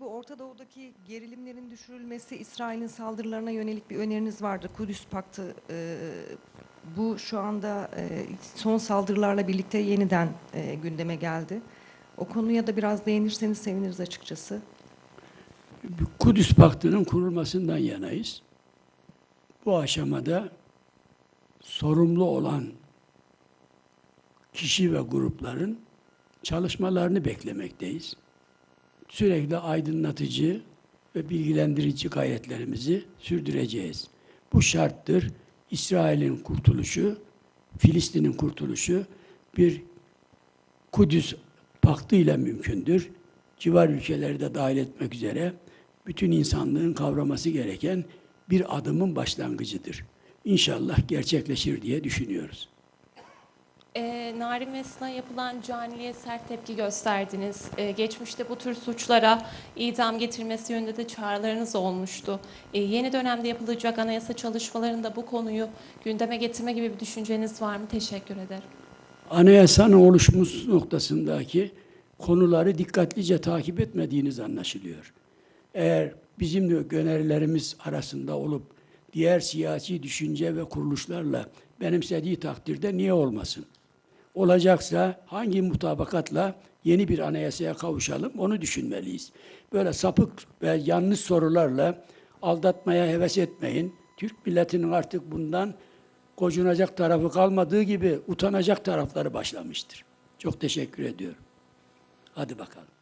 Bu Orta Doğu'daki gerilimlerin düşürülmesi, İsrail'in saldırılarına yönelik bir öneriniz vardı. Kudüs Paktı e, bu şu anda e, son saldırılarla birlikte yeniden e, gündeme geldi. O konuya da biraz değinirseniz seviniriz açıkçası. Kudüs Paktı'nın kurulmasından yanayız. Bu aşamada sorumlu olan kişi ve grupların çalışmalarını beklemekteyiz. Sürekli aydınlatıcı ve bilgilendirici gayretlerimizi sürdüreceğiz. Bu şarttır. İsrail'in kurtuluşu, Filistin'in kurtuluşu bir Kudüs Paktı ile mümkündür. Civar ülkeleri de dahil etmek üzere bütün insanlığın kavraması gereken bir adımın başlangıcıdır. İnşallah gerçekleşir diye düşünüyoruz. Ee, Narin Mesut'a yapılan caniliye sert tepki gösterdiniz. Ee, geçmişte bu tür suçlara idam getirmesi yönünde de çağrılarınız olmuştu. Ee, yeni dönemde yapılacak anayasa çalışmalarında bu konuyu gündeme getirme gibi bir düşünceniz var mı? Teşekkür ederim. Anayasanın oluşmuş noktasındaki konuları dikkatlice takip etmediğiniz anlaşılıyor. Eğer bizim de önerilerimiz arasında olup diğer siyasi düşünce ve kuruluşlarla benimsediği takdirde niye olmasın? Olacaksa hangi mutabakatla yeni bir anayasaya kavuşalım onu düşünmeliyiz. Böyle sapık ve yanlış sorularla aldatmaya heves etmeyin. Türk milletinin artık bundan gocunacak tarafı kalmadığı gibi utanacak tarafları başlamıştır. Çok teşekkür ediyorum. Hadi bakalım.